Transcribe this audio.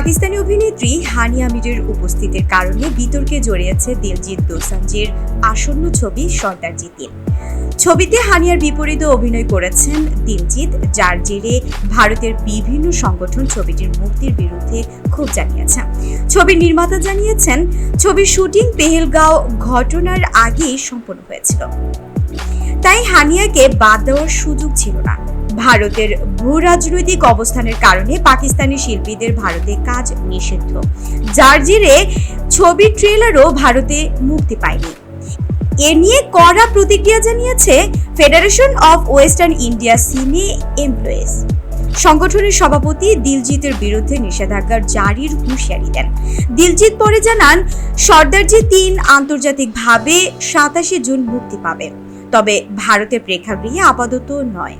পাকিস্তানি অভিনেত্রী হানিয়া মিরের উপস্থিতির কারণে বিতর্কে জড়িয়েছে দিলজিৎ দোসাঞ্জের আসন্ন ছবি সর্দারজি তিন ছবিতে হানিয়ার বিপরীতে অভিনয় করেছেন দিলজিৎ, যার জেরে ভারতের বিভিন্ন সংগঠন ছবিটির মুক্তির বিরুদ্ধে ক্ষোভ জানিয়েছে। ছবির নির্মাতা জানিয়েছেন, ছবির শুটিং পেহেলগাঁও ঘটনার আগেই সম্পন্ন হয়েছিল। তাই হানিয়াকে বাদ দেওয়ার সুযোগ ছিল না। ভারতের ভূ রাজনৈতিক অবস্থানের কারণে পাকিস্তানি শিল্পীদের ভারতে কাজ নিষিদ্ধ। যার ছবির ট্রেলারও ভারতে মুক্তি পায়নি। এ নিয়ে কড়া প্রতিক্রিয়া জানিয়েছে Federation of Western India Cine Employees. সংগঠনের সভাপতি দিলজিতের বিরুদ্ধে নিষেধাজ্ঞার জারির হুঁশিয়ারি দেন। দিলজিৎ পরে জানান সর্দারজি তিন আন্তর্জাতিকভাবে সাতাশে জুন মুক্তি পাবে। তবে ভারতের প্রেক্ষাগৃহে আপাতত নয়।